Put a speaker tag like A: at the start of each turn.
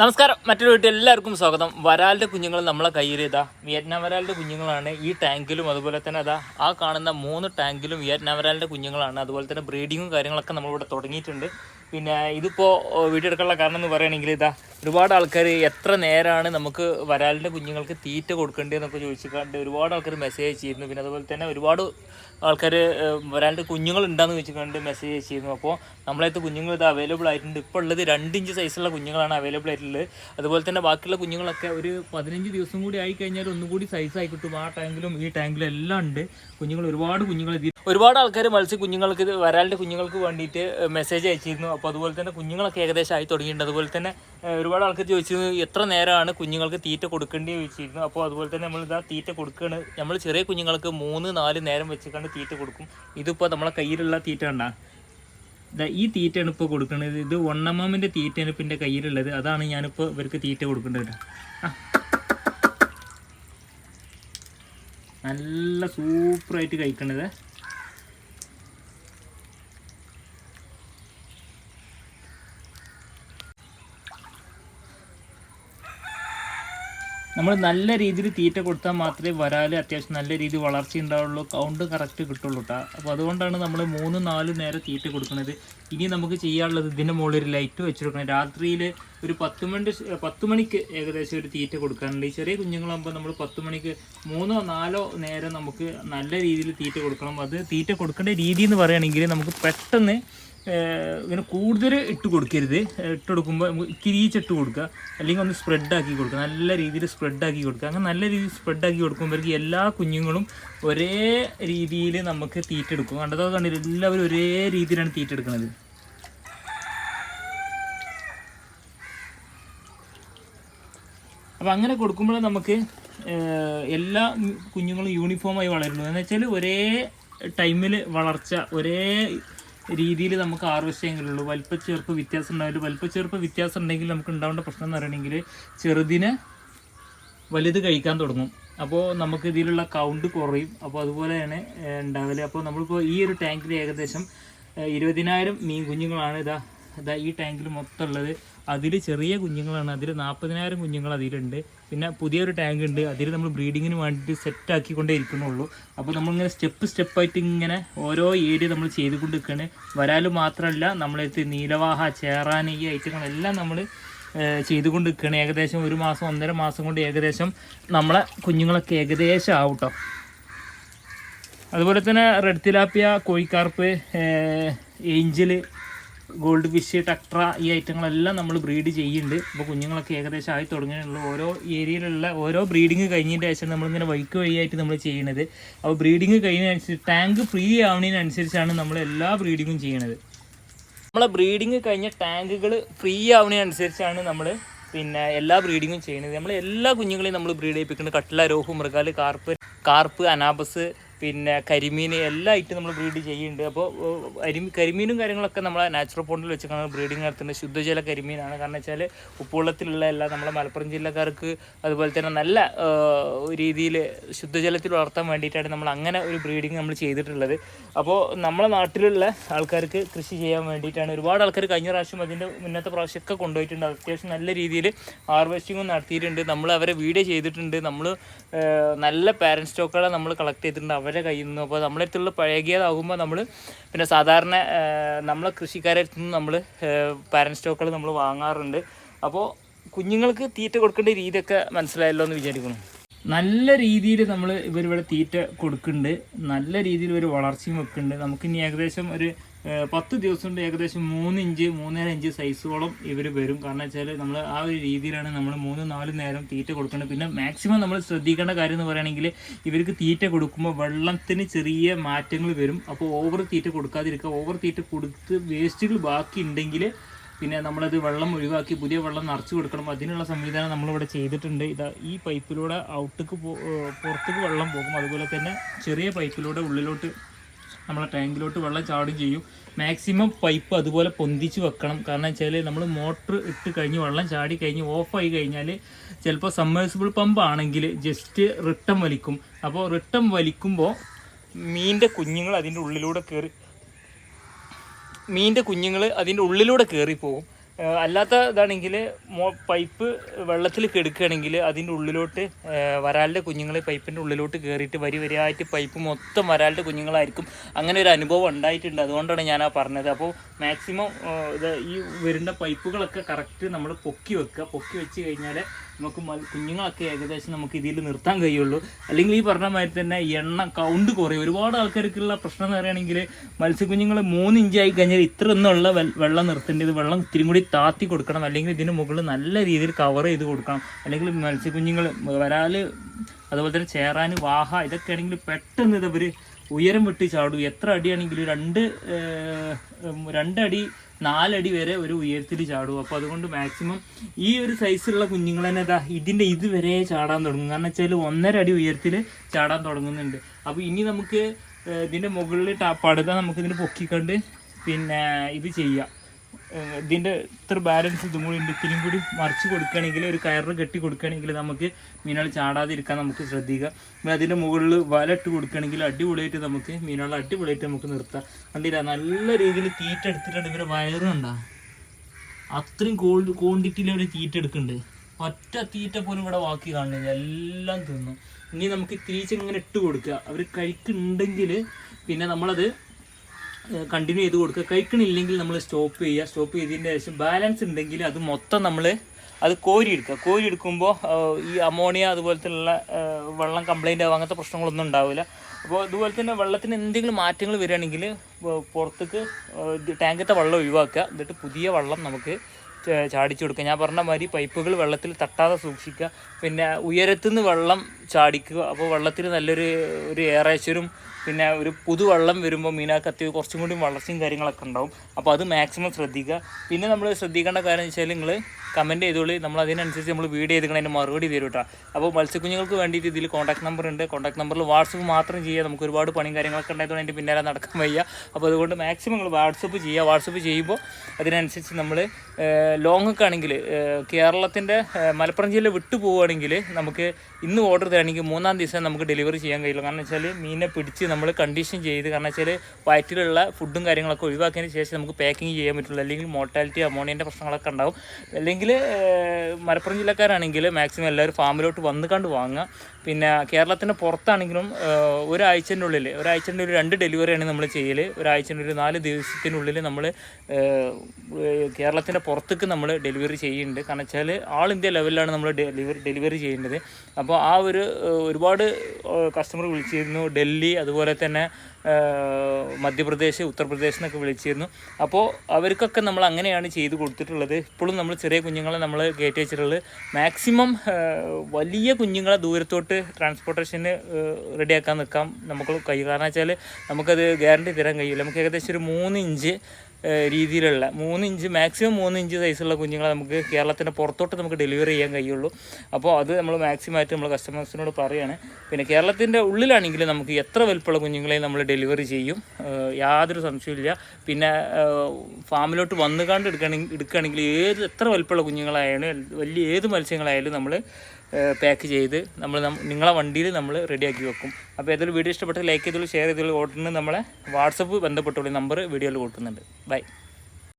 A: നമസ്കാരം മറ്റൊരു വീട്ടിൽ എല്ലാവർക്കും സ്വാഗതം. വരാലിന്റെ കുഞ്ഞുങ്ങൾ നമ്മളെ കയ്യിൽ ഇതാ വിയറ്റ്നാം വരാലിന്റെ കുഞ്ഞുങ്ങളാണ് ഈ ടാങ്കിലും അതുപോലെ തന്നെ അതാ ആ കാണുന്ന മൂന്ന് ടാങ്കിലും വിയറ്റ്നാം വരാലിന്റെ കുഞ്ഞുങ്ങളാണ്. അതുപോലെ തന്നെ ബ്രീഡിങ്ങും കാര്യങ്ങളൊക്കെ നമ്മളിവിടെ തുടങ്ങിയിട്ടുണ്ട്. പിന്നെ ഇതിപ്പോൾ വീഡിയോ എടുക്കാനുള്ള കാരണം എന്ന് പറയുകയാണെങ്കിൽ ഇതാ ഒരുപാട് ആൾക്കാർ എത്ര നേരമാണ് നമുക്ക് വരാലിന്റെ കുഞ്ഞുങ്ങൾക്ക് തീറ്റ കൊടുക്കേണ്ടതെന്നൊക്കെ ചോദിച്ചിട്ടുണ്ട് ഒരുപാട് ആൾക്കാർ മെസ്സേജ് ചെയ്യുന്നു പിന്നെ അതുപോലെ തന്നെ ഒരുപാട് ആൾക്കാർ വരാലിന്റെ കുഞ്ഞുങ്ങൾ ഉണ്ടാന്ന് വെച്ചിട്ടുണ്ട് മെസ്സേജ് അയച്ചിരുന്നു അപ്പോൾ നമ്മളടുത്ത് കുഞ്ഞുങ്ങൾ ഇത് അവൈലബിൾ ആയിട്ടുണ്ട്. ഇപ്പോൾ ഉള്ളത് രണ്ട് ഇഞ്ച് സൈസുള്ള കുഞ്ഞുങ്ങളാണ് അവൈലബിൾ ആയിട്ടുള്ളത്. അതുപോലെ തന്നെ ബാക്കിയുള്ള കുഞ്ഞുങ്ങളൊക്കെ ഒരു പതിനഞ്ച് ദിവസം കൂടി ആയി കഴിഞ്ഞാൽ ഒന്നും കൂടി സൈസ് ആയി കിട്ടും. ആ ടാങ്കിലും ഈ ടാങ്കിലും എല്ലാം ഉണ്ട്. കുഞ്ഞുങ്ങൾ ഒരുപാട് കുഞ്ഞുങ്ങൾ ഒരുപാട് ആൾക്കാർ മത്സ്യ കുഞ്ഞുങ്ങൾക്ക് വരാലിന്റെ കുഞ്ഞുങ്ങൾക്ക് വേണ്ടിയിട്ട് മെസ്സേജ് അയച്ചിരുന്നു. അപ്പോൾ അതുപോലെ തന്നെ കുഞ്ഞുങ്ങളൊക്കെ ഏകദേശം ആയി തുടങ്ങിയിട്ടുണ്ട്. അതുപോലെ തന്നെ ഒരുപാട് ആൾക്കാർ ചോദിച്ചിരുന്നു എത്ര നേരമാണ് കുഞ്ഞുങ്ങൾക്ക് തീറ്റ കൊടുക്കേണ്ടി? ചോദിച്ചിരുന്നു. അപ്പോൾ അതുപോലെ തന്നെ നമ്മൾ ഇതാ തീറ്റ കൊടുക്കുകയാണ് നമ്മൾ ചെറിയ കുഞ്ഞുങ്ങൾക്ക് മൂന്ന് നാല് നേരം വെച്ചിട്ടാണ് തീറ്റ കൊടുക്കും. ഇതിപ്പോൾ നമ്മളെ കയ്യിലുള്ള തീറ്റ ഉണ്ടാ ഈ തീറ്റയാണ് ഇപ്പോൾ കൊടുക്കുന്നത് ഇത് ഒണ്ണമ്മാമിന്റെ തീറ്റയാണ് ഇപ്പം എന്റെ കയ്യിലുള്ളത്. അതാണ് ഞാനിപ്പോൾ ഇവർക്ക് തീറ്റ കൊടുക്കേണ്ടത് നല്ല സൂപ്പറായിട്ട് കഴിക്കണത്. നമ്മൾ നല്ല രീതിയിൽ തീറ്റ കൊടുത്താൽ മാത്രമേ വരാൽ അത്യാവശ്യം നല്ല രീതിയിൽ വളർച്ച ഉണ്ടാവുള്ളൂ. കൗണ്ട് കറക്റ്റ് കിട്ടുള്ളൂ കേട്ടോ അപ്പോൾ അതുകൊണ്ടാണ് നമ്മൾ മൂന്ന് നാല് നേരം തീറ്റ കൊടുക്കുന്നത്. ഇനി നമുക്ക് ചെയ്യാനുള്ളത് ഇതിന്റെ മുകളിൽ ഒരു ലൈറ്റ് വെച്ച് കൊടുക്കണം. രാത്രിയിൽ ഒരു പത്ത് മണി പത്ത് മണിക്ക് ഏകദേശം ഒരു തീറ്റ കൊടുക്കാറുണ്ട് ഈ ചെറിയ കുഞ്ഞുങ്ങളാകുമ്പോൾ നമ്മൾ പത്ത് മണിക്ക് മൂന്നോ നാലോ നേരം നമുക്ക് നല്ല രീതിയിൽ തീറ്റ കൊടുക്കണം. അത് തീറ്റ കൊടുക്കേണ്ട രീതി എന്ന് പറയുകയാണെങ്കിൽ നമുക്ക് പെട്ടെന്ന് ഇങ്ങനെ കൂടുതൽ ഇട്ട് കൊടുക്കരുത്. ഇട്ട് കൊടുക്കുമ്പോൾ നമുക്ക് കിരീച്ചിട്ട് കൊടുക്കുക. അല്ലെങ്കിൽ ഒന്ന് സ്പ്രെഡ് ആക്കി കൊടുക്കുക. നല്ല രീതിയിൽ സ്പ്രെഡ് ആക്കി കൊടുക്കുക. അങ്ങനെ നല്ല രീതിയിൽ സ്പ്രെഡ് ആക്കി കൊടുക്കുമ്പോഴേക്ക് എല്ലാ കുഞ്ഞുങ്ങളും ഒരേ രീതിയിൽ നമുക്ക് തീറ്റ എടുക്കും. കണ്ടതോ? കണ്ടില്ല? എല്ലാവരും ഒരേ രീതിയിലാണ് തീറ്റ എടുക്കുന്നത്. അപ്പോൾ അങ്ങനെ കൊടുക്കുമ്പോൾ നമുക്ക് എല്ലാ കുഞ്ഞുങ്ങളും യൂണിഫോമായി വളരുന്നു. എന്ന് വെച്ചാൽ ഒരേ ടൈമിൽ വളർച്ച ഒരേ രീതിയിൽ നമുക്ക് ആവശ്യങ്ങളുള്ളൂ വലിപ്പ ചെറുപ്പ് വ്യത്യാസം ഉണ്ടാവില്ല. വലിപ്പച്ചേർപ്പ് വ്യത്യാസം ഉണ്ടെങ്കിൽ നമുക്ക് ഉണ്ടാവേണ്ട പ്രശ്നം എന്ന് പറയണമെങ്കിൽ ചെറുതിന് വലുത് കഴിക്കാൻ തുടങ്ങും. അപ്പോൾ നമുക്ക് ഇതിലുള്ള കൗണ്ട് കുറയും. അപ്പോൾ അതുപോലെയാണ് തന്നെ ഉണ്ടാവൽ അപ്പോൾ നമ്മളിപ്പോൾ ഈ ഒരു ടാങ്കിൽ ഏകദേശം ഇരുപതിനായിരം മീൻ കുഞ്ഞുങ്ങളാണ് ഇതാ ഇതാ ഈ ടാങ്കിൽ മൊത്തം ഉള്ളത് അതിൽ ചെറിയ കുഞ്ഞുങ്ങളാണ്. അതിൽ നാൽപ്പതിനായിരം കുഞ്ഞുങ്ങൾ അതിലുണ്ട്. പിന്നെ പുതിയൊരു ടാങ്ക് ഉണ്ട് അതിൽ നമ്മൾ ബ്രീഡിങ്ങിന് വേണ്ടിയിട്ട് സെറ്റ് ആക്കിക്കൊണ്ടേ ഇരിക്കുന്നുള്ളൂ. അപ്പോൾ നമ്മളിങ്ങനെ സ്റ്റെപ്പ് സ്റ്റെപ്പായിട്ട് ഇങ്ങനെ ഓരോ ഏരിയ നമ്മൾ ചെയ്തുകൊണ്ട് നിൽക്കുകയാണ് വരാൽ മാത്രമല്ല നമ്മളെടുത്ത് നീലവാഹ ചേറാൻ ഈ ഐറ്റങ്ങളെല്ലാം നമ്മൾ ചെയ്തുകൊണ്ട് നിൽക്കുകയാണ് ഏകദേശം ഒരു മാസം ഒന്നര മാസം കൊണ്ട് ഏകദേശം നമ്മളെ കുഞ്ഞുങ്ങളൊക്കെ ഏകദേശം ആവട്ടോ. ട്ടോ അതുപോലെ തന്നെ റെഡ് തിലാപ്പിയ കോഴിക്കാർപ്പ് ഏഞ്ചൽ ഗോൾഡ് ഫിഷ് ടക്ട്ര ഈ ഐറ്റങ്ങളെല്ലാം നമ്മൾ ബ്രീഡ് ചെയ്യുന്നുണ്ട്. അപ്പോൾ കുഞ്ഞുങ്ങളൊക്കെ ഏകദേശം ആയി തുടങ്ങിയുള്ള ഓരോ ഏരിയയിലുള്ള ഓരോ ബ്രീഡിങ് കഴിഞ്ഞതിന്റെ ശേഷം നമ്മളിങ്ങനെ വൈക്ക് വഴിയായിട്ട് നമ്മൾ ചെയ്യുന്നത്. അപ്പോൾ ബ്രീഡിങ് കഴിഞ്ഞതിനനുസരിച്ച് ടാങ്ക് ഫ്രീ ആവുന്നതിനനുസരിച്ചാണ് നമ്മൾ എല്ലാ ബ്രീഡിങ്ങും ചെയ്യുന്നത് നമ്മളെ ബ്രീഡിങ് കഴിഞ്ഞ ടാങ്കുകൾ ഫ്രീ ആവുന്നതിനനുസരിച്ചാണ് നമ്മൾ പിന്നെ എല്ലാ ബ്രീഡിങ്ങും ചെയ്യുന്നത് നമ്മൾ എല്ലാ കുഞ്ഞുങ്ങളെയും നമ്മൾ breed ചെയ്യിപ്പിക്കുന്നത് catla rohu mrigal carp carp anabas പിന്നെ കരിമീൻ എല്ലാ ഐറ്റം നമ്മൾ ബ്രീഡ് ചെയ്യുന്നുണ്ട്. അപ്പോൾ അരി കരിമീനും കാര്യങ്ങളൊക്കെ നമ്മൾ നാച്ചുറൽ പോണ്ടിൽ വെച്ചിട്ടാണ് ബ്രീഡിങ് നടത്തുന്നത്. ശുദ്ധജല കരിമീനാണ്. കാരണം വെച്ചാൽ ഉപ്പുവെള്ളത്തിലുള്ള എല്ലാ നമ്മളെ മലപ്പുറം ജില്ലക്കാർക്ക് അതുപോലെ തന്നെ നല്ല രീതിയിൽ ശുദ്ധജലത്തിൽ വളർത്താൻ വേണ്ടിയിട്ടാണ് നമ്മൾ അങ്ങനെ ഒരു ബ്രീഡിങ് നമ്മൾ ചെയ്തിട്ടുള്ളത്. അപ്പോൾ നമ്മളെ നാട്ടിലുള്ള ആൾക്കാർക്ക് കൃഷി ചെയ്യാൻ വേണ്ടിയിട്ടാണ് ഒരുപാട് ആൾക്കാർ കഴിഞ്ഞ പ്രാവശ്യം അതിന്റെ മുന്നത്തെ പ്രാവശ്യമൊക്കെ കൊണ്ടുപോയിട്ടുണ്ട്. അത്യാവശ്യം നല്ല രീതിയിൽ ഹാർവെസ്റ്റിങ്ങും നടത്തിയിട്ടുണ്ട്. നമ്മൾ അവരെ വീഡിയോ ചെയ്തിട്ടുണ്ട്. നമ്മൾ നല്ല പാരന്റ് സ്റ്റോക്കുകളെ നമ്മൾ കളക്ട് ചെയ്തിട്ടുണ്ട്. അവരെ കയ്യിൽ നിന്ന്. അപ്പോൾ നമ്മളെടുത്തുള്ള പഴകിയതാകുമ്പോൾ നമ്മൾ പിന്നെ സാധാരണ നമ്മളെ കൃഷിക്കാരെ നിന്ന് നമ്മൾ പാരൻ സ്റ്റോക്കുകൾ നമ്മൾ വാങ്ങാറുണ്ട്. അപ്പോൾ കുഞ്ഞുങ്ങൾക്ക് തീറ്റ കൊടുക്കേണ്ട രീതിയൊക്കെ മനസ്സിലായല്ലോ എന്ന് വിചാരിക്കുന്നു. നല്ല രീതിയിൽ നമ്മൾ ഇവരിവിടെ തീറ്റ കൊടുക്കുന്നുണ്ട്. നല്ല രീതിയിൽ ഒരു വളർച്ചയും വെക്കുന്നുണ്ട്. നമുക്കിനി ഏകദേശം ഒരു പത്ത് ദിവസം കൊണ്ട് ഏകദേശം മൂന്ന് ഇഞ്ച് മൂന്നര ഇഞ്ച് സൈസോളം ഇവർ വരും. കാരണം വെച്ചാൽ നമ്മൾ ആ ഒരു രീതിയിലാണ് നമ്മൾ മൂന്ന് നാല് നേരം തീറ്റ കൊടുക്കുന്നത് പിന്നെ മാക്സിമം നമ്മൾ ശ്രദ്ധിക്കേണ്ട കാര്യം എന്ന് പറയുകയാണെങ്കിൽ ഇവർക്ക് തീറ്റ കൊടുക്കുമ്പോൾ വെള്ളത്തിന് ചെറിയ മാറ്റങ്ങൾ വരും. അപ്പോൾ ഓവർ തീറ്റ കൊടുക്കാതിരിക്കുക. ഓവർ തീറ്റ കൊടുത്ത് വേസ്റ്റുകൾ ബാക്കി ഉണ്ടെങ്കിൽ പിന്നെ നമ്മളത് വെള്ളം ഒഴിവാക്കി പുതിയ വെള്ളം നിറച്ച് കൊടുക്കണം. അതിനുള്ള സംവിധാനം നമ്മളിവിടെ ചെയ്തിട്ടുണ്ട്. ഇതാ ഈ പൈപ്പിലൂടെ ഔട്ടക്ക് പുറത്തേക്ക് വെള്ളം പോകും. അതുപോലെ തന്നെ ചെറിയ പൈപ്പിലൂടെ ഉള്ളിലോട്ട് നമ്മളെ ടാങ്കിലോട്ട് വെള്ളം ചാടുകയും ചെയ്യും. മാക്സിമം പൈപ്പ് അതുപോലെ പൊന്തിച്ച് വെക്കണം. കാരണം വെച്ചാൽ നമ്മൾ മോട്ടർ ഇട്ട് കഴിഞ്ഞ് വെള്ളം ചാടി കഴിഞ്ഞ് ഓഫായി കഴിഞ്ഞാൽ ചിലപ്പോൾ സമ്മേഴ്സിബിൾ പമ്പ് ആണെങ്കിൽ ജസ്റ്റ് റിട്ടം വലിക്കും. അപ്പോൾ റിട്ടം വലിക്കുമ്പോൾ മീന്റെ കുഞ്ഞുങ്ങൾ അതിന്റെ ഉള്ളിലൂടെ കയറി മീന്റെ കുഞ്ഞുങ്ങൾ അതിന്റെ ഉള്ളിലൂടെ കയറി ഏഹ് അല്ലാത്ത ഇതാണെങ്കിൽ മോ പൈപ്പ് വെള്ളത്തിൽ കെടുക്കുകയാണെങ്കിൽ അതിന്റെ ഉള്ളിലോട്ട് വരാലിന്റെ കുഞ്ഞുങ്ങൾ പൈപ്പിന്റെ ഉള്ളിലോട്ട് കയറിയിട്ട് വരി വരിയായിട്ട് പൈപ്പ് മൊത്തം വരാലിന്റെ കുഞ്ഞുങ്ങളായിരിക്കും. അങ്ങനെ ഒരു അനുഭവം ഉണ്ടായിട്ടുണ്ട്. അതുകൊണ്ടാണ് ഞാൻ ആ പറഞ്ഞത്. അപ്പോൾ മാക്സിമം ഇത് ഈ വരുന്ന പൈപ്പുകളൊക്കെ കറക്റ്റ് നമ്മൾ പൊക്കി വെക്കുക. പൊക്കി വെച്ച് കഴിഞ്ഞാൽ നമുക്ക് കുഞ്ഞുങ്ങളൊക്കെ ഏകദേശം നമുക്ക് ഇതിൽ നിർത്താൻ കഴിയുള്ളൂ. അല്ലെങ്കിൽ ഈ പറഞ്ഞ മാതിരി തന്നെ എണ്ണ കൗണ്ട് കുറയും. ഒരുപാട് ആൾക്കാർക്കുള്ള പ്രശ്നം എന്ന് പറയുകയാണെങ്കിൽ മത്സ്യക്കുഞ്ഞുങ്ങൾ മൂന്ന് ഇഞ്ചായി കഴിഞ്ഞാൽ ഇത്ര ഒന്നുള്ള വെള്ളം നിർത്തേണ്ടത് വെള്ളം ഇത്തിരി കൂടി താത്തി കൊടുക്കണം. അല്ലെങ്കിൽ ഇതിന് മുകളിൽ നല്ല രീതിയിൽ കവർ ചെയ്ത് കൊടുക്കണം. അല്ലെങ്കിൽ മത്സ്യക്കുഞ്ഞുങ്ങൾ വരാൽ അതുപോലെ തന്നെ ചേറാൻ വാഹ ഇതൊക്കെ ആണെങ്കിൽ പെട്ടെന്ന് ഇതവർ ഉയരം വിട്ട് ചാടും. എത്ര അടിയാണെങ്കിലും രണ്ട് രണ്ടടി നാലടി വരെ ഒരു ഉയരത്തിൽ ചാടും. അപ്പോൾ അതുകൊണ്ട് മാക്സിമം ഈ ഒരു സൈസിലുള്ള കുഞ്ഞുങ്ങൾ തന്നെ ഇതാ ഇതിന്റെ ഇത് വരെ ചാടാൻ തുടങ്ങും. കാരണം വെച്ചാൽ ഒന്നര അടി ഉയരത്തിൽ ചാടാൻ തുടങ്ങുന്നുണ്ട്. അപ്പോൾ ഇനി നമുക്ക് ഇതിന്റെ മുകളിൽ പടുത നമുക്ക് ഇതിന് പൊക്കിക്കൊണ്ട് പിന്നെ ഇത് ചെയ്യാം. ഇതിന്റെ ഇത്ര ബാലൻസ് ഇതും കൂടി ഉണ്ട്. ഇത്തിരിയും കൂടി മറിച്ച് കൊടുക്കുകയാണെങ്കിൽ ഒരു കയർ കെട്ടി കൊടുക്കുകയാണെങ്കിൽ നമുക്ക് മീനുകൾ ചാടാതിരിക്കാൻ നമുക്ക് ശ്രദ്ധിക്കുക പിന്നെ അതിന്റെ മുകളിൽ വല ഇട്ട് കൊടുക്കുകയാണെങ്കിൽ അടിപൊളിയായിട്ട് നമുക്ക് മീനുകളെ അടിപൊളിയായിട്ട് നമുക്ക് നിർത്താം. കണ്ടില്ല? നല്ല രീതിയിൽ തീറ്റ എടുത്തിട്ടുണ്ട്. ഇവരെ വയറുണ്ടോ അത്രയും കോൾഡ് ക്വാണ്ടിറ്റിയിൽ അവർ തീറ്റ എടുക്കുന്നുണ്ട്. ഒറ്റ തീറ്റ പോലും ഇവിടെ ബാക്കി കാണുന്നില്ല. എല്ലാം തിന്നു. ഇനി നമുക്ക് തിരിച്ച് ഇങ്ങനെ ഇട്ട് കൊടുക്കുക. അവർ കഴിക്കുന്നുണ്ടെങ്കിൽ പിന്നെ നമ്മളത് കണ്ടിന്യൂ ചെയ്ത് കൊടുക്കുക. കഴിക്കണില്ലെങ്കിൽ നമ്മൾ സ്റ്റോപ്പ് ചെയ്യുക. സ്റ്റോപ്പ് ചെയ്തതിന്റെ ശേഷം ബാലൻസ് ഉണ്ടെങ്കിൽ അത് മൊത്തം നമ്മൾ അത് കോരി എടുക്കുക കോരി എടുക്കുമ്പോൾ ഈ അമോണിയ അതുപോലത്തെയുള്ള വെള്ളം കംപ്ലൈന്റ് ആവുക അങ്ങനത്തെ പ്രശ്നങ്ങളൊന്നും ഉണ്ടാവില്ല. അപ്പോൾ അതുപോലെ തന്നെ വെള്ളത്തിന് എന്തെങ്കിലും മാറ്റങ്ങൾ വരികയാണെങ്കിൽ പുറത്തേക്ക് ടാങ്കത്തെ വെള്ളം ഒഴിവാക്കുക. എന്നിട്ട് പുതിയ വെള്ളം നമുക്ക് ചാടിച്ചു കൊടുക്കുക. ഞാൻ പറഞ്ഞ മാതിരി പൈപ്പുകൾ വെള്ളത്തിൽ തട്ടാതെ സൂക്ഷിക്കുക. പിന്നെ ഉയരത്തുനിന്ന് വെള്ളം ചാടിക്കുക. അപ്പോൾ വെള്ളത്തിൽ നല്ലൊരു ഒരു ഏറേച്ചരും പിന്നെ ഒരു പുതുവെള്ളം വരുമ്പോൾ മീനാക്കത്തി കുറച്ചും കൂടി വളർച്ചയും കാര്യങ്ങളൊക്കെ ഉണ്ടാവും. അപ്പോൾ അത് മാക്സിമം ശ്രദ്ധിക്കുക. പിന്നെ നമ്മൾ ശ്രദ്ധിക്കേണ്ട കാര്യം എന്ന് വെച്ചാൽ നിങ്ങൾ കമന്റ് ചെയ്തോളൂ. നമ്മൾ അതിനനുസരിച്ച് നമ്മൾ വീഡിയോ അതിന് മറുപടി തരും കേട്ടോ. അപ്പോൾ മത്സ്യക്കുഞ്ഞുങ്ങൾക്ക് വേണ്ടിയിട്ട് ഇതിൽ കോൺടാക്ട് നമ്പർ ഉണ്ട്. കോൺടാക്ട് നമ്പറിൽ വാട്സപ്പ് മാത്രം ചെയ്യുക നമുക്ക് ഒരുപാട് പണിയും കാര്യങ്ങളൊക്കെ ഉണ്ടായതുകൊണ്ട് അതിന്റെ പിന്നാലെ നടക്കാൻ വയ്യ. അപ്പോൾ അതുകൊണ്ട് മാക്സിമം നിങ്ങൾ വാട്സപ്പ് ചെയ്യുക വാട്സപ്പ് ചെയ്യുമ്പോൾ അതിനനുസരിച്ച് നമ്മൾ ലോങ്ങൊക്കെ ആണെങ്കിൽ കേരളത്തിന്റെ മലപ്പുറം ജില്ല വിട്ടു പോവുകയാണെങ്കിൽ നമുക്ക് ഇന്ന് ഓർഡർ തരാണെങ്കിൽ മൂന്നാം ദിവസം നമുക്ക് ഡെലിവറി ചെയ്യാൻ കഴിയില്ല. കാരണം വെച്ചാൽ മീനെ പിടിച്ച് നമ്മൾ കണ്ടീഷൻ ചെയ്ത് കാരണം വെച്ചാൽ വയറ്റിലുള്ള ഫുഡും കാര്യങ്ങളൊക്കെ ഒഴിവാക്കിയതിന് ശേഷം നമുക്ക് പാക്കിങ് ചെയ്യാൻ പറ്റുള്ളൂ. അല്ലെങ്കിൽ മോർട്ടാലിറ്റി അമോണിയന്റെ പ്രശ്നങ്ങളൊക്കെ ഉണ്ടാവും. അല്ലെങ്കിൽ മലപ്പുറം ജില്ലക്കാരാണെങ്കിൽ മാക്സിമം എല്ലാവരും ഫാമിലോട്ട് വന്ന് കണ്ട് വാങ്ങുക. പിന്നെ കേരളത്തിന്റെ പുറത്താണെങ്കിലും ഒരാഴ്ചന്റെ ഉള്ളിൽ ഒരാഴ്ചന്റെ ഒരു രണ്ട് ഡെലിവറിയാണ് നമ്മൾ ചെയ്യൽ ഒരാഴ്ചന്റെ ഒരു നാല് ദിവസത്തിനുള്ളിൽ നമ്മൾ കേരളത്തിന്റെ പുറത്തേക്ക് നമ്മൾ ഡെലിവറി ചെയ്യുന്നുണ്ട്. കാരണം വെച്ചാൽ ആൾ ഇന്ത്യ ലെവലിലാണ് നമ്മൾ ഡെലിവറി ഡെലിവറി ചെയ്യേണ്ടത്. അപ്പോൾ ആ ഒരു ഒരുപാട് കസ്റ്റമർ വിളിച്ചിരുന്നു. ഡൽഹി അതുപോലെ തന്നെ മധ്യപ്രദേശ് ഉത്തർപ്രദേശ് എന്നൊക്കെ വിളിച്ചിരുന്നു. അപ്പോൾ അവർക്കൊക്കെ നമ്മൾ അങ്ങനെയാണ് ചെയ്ത് കൊടുത്തിട്ടുള്ളത്. ഇപ്പോഴും നമ്മൾ ചെറിയ കുഞ്ഞുങ്ങളെ നമ്മൾ കയറ്റി വെച്ചിട്ടുള്ളത്. മാക്സിമം വലിയ കുഞ്ഞുങ്ങളെ ദൂരത്തോട്ട് ട്രാൻസ്പോർട്ടേഷന് റെഡിയാക്കാൻ നിൽക്കാം നമുക്ക് കൈ കാരണം വെച്ചാൽ നമുക്കത് ഗ്യാരണ്ടി തരാൻ കഴിയില്ല. നമുക്ക് ഏകദേശം ഒരു മൂന്ന് ഇഞ്ച് രീതിയിലുള്ള മൂന്ന് ഇഞ്ച് മാക്സിമം മൂന്ന് ഇഞ്ച് സൈസുള്ള കുഞ്ഞുങ്ങളെ നമുക്ക് കേരളത്തിന്റെ പുറത്തോട്ട് നമുക്ക് ഡെലിവറി ചെയ്യാൻ കഴിയുള്ളൂ. അപ്പോൾ അത് നമ്മൾ മാക്സിമം ആയിട്ട് നമ്മൾ കസ്റ്റമേഴ്സിനോട് പറയുകയാണ് പിന്നെ കേരളത്തിന്റെ ഉള്ളിലാണെങ്കിൽ നമുക്ക് എത്ര വലുപ്പമുള്ള കുഞ്ഞുങ്ങളെയും നമ്മൾ ഡെലിവറി ചെയ്യും. യാതൊരു സംശയമില്ല പിന്നെ ഫാമിലോട്ട് വന്നു കണ്ട് എടുക്കുകയാണെങ്കിൽ എടുക്കുകയാണെങ്കിൽ ഏത് എത്ര വലിപ്പമുള്ള കുഞ്ഞുങ്ങളായാലും വലിയ ഏത് മത്സ്യങ്ങളായാലും നമ്മൾ പാക്ക് ചെയ്ത് നമ്മൾ നിങ്ങളെ വണ്ടിയിൽ നമ്മൾ റെഡിയാക്കി വെക്കും. അപ്പോൾ ഏതൊരു വീഡിയോ ഇഷ്ടപ്പെട്ട് ലൈക്ക് ചെയ്തോളൂ ഷെയർ ചെയ്തോളൂ ഓർഡറിന് നമ്മളെ വാട്സപ്പ് ബന്ധപ്പെട്ടോളൂ നമ്പർ വീഡിയോയിൽ കൊടുക്കുന്നുണ്ട് ബൈ